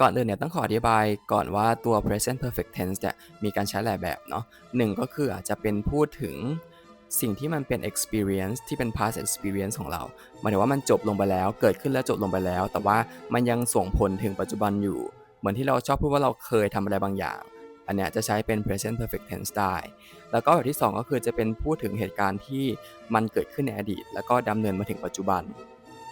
ก่อนอื่นเนี่ยต้องขออธิบายก่อนว่าตัว present perfect tense เนี่ยมีการใช้หลายแบบเนาะหนึ่งก็คืออาจจะเป็นพูดถึงสิ่งที่มันเป็น experience ที่เป็น past experience ของเราหมายถึงว่ามันจบลงไปแล้ว เกิดขึ้นแล้วจบลงไปแล้ว แต่ว่ามันยังส่งผลถึงปัจจุบันอยู่ เหมือนที่เราชอบพูดว่าเราเคยทำอะไรบางอย่าง อันเนี้ยจะใช้เป็น present perfect tense ได้ แล้วก็แบบที่ 2 ก็คือจะเป็นพูดถึงเหตุการณ์ที่มันเกิดขึ้นในอดีต แล้วก็ดำเนินมาถึงปัจจุบัน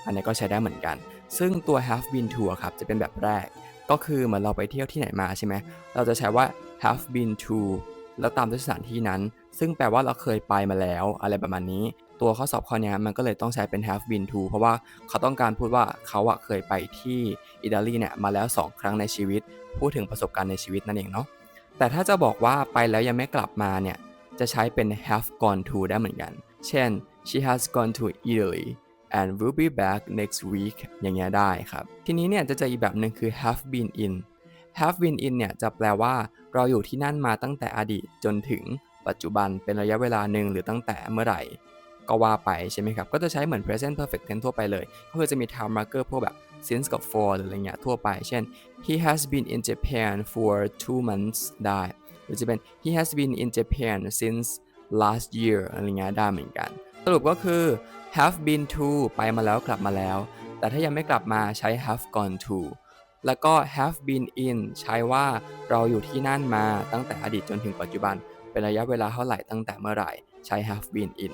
อันนี้ก็ใช้ได้เหมือนกัน ซึ่งตัว have been to ครับจะเป็นแบบแรก ก็คือเหมือนเราไปเที่ยวที่ไหนมาใช่ไหมเราจะใช้ว่า have been to แล้วตามด้วยสถานที่นั้น ซึ่งแปลว่าเราเคยไปมาแล้วอะไรประมาณนี้ ตัวข้อสอบข้อนี้มันก็เลยต้องใช้เป็น have been to เพราะว่าเขาต้องการพูดว่าเขาอะเคยไปที่อิตาลีเนี่ยมาแล้ว 2 ครั้งในชีวิต พูดถึงประสบการณ์ในชีวิตนั่นเองเนาะ แต่ถ้าจะบอกว่าไปแล้วยังไม่กลับมาเนี่ย จะใช้เป็น have gone to ได้เหมือนกัน เช่น she has gone to Italy and will be back next week อย่างเงี้ยได้ครับ ทีนี้เนี่ยจะเจออีกแบบหนึ่งคือ have been in have been in เนี่ยจะแปลว่าเราอยู่ที่นั่นมาตั้งแต่อดีตจนถึงปัจจุบันเป็นระยะเวลาหนึ่งหรือตั้งแต่เมื่อไหร่ ก็ว่าไปใช่ไหมครับ ก็จะใช้เหมือน present perfect tense ทั่วไปเลย ก็คือจะมี time marker พวกแบบ since กับ for หรืออะไรเงี้ยทั่วไป เช่น he has been in Japan for two months ได้ หรือจะเป็น he has been in Japan since last year อะไรเงี้ยได้เหมือนกัน สรุปก็คือ have been to ไปมาแล้วกลับมาแล้ว แต่ถ้ายังไม่กลับมาใช้ have gone to แล้วก็ have been in ใช้ว่าเราอยู่ที่นั่นมาตั้งแต่อดีตจนถึงปัจจุบัน เป็นระยะเวลาเท่าไหร่ตั้งแต่เมื่อไหร่ ใช้ have been in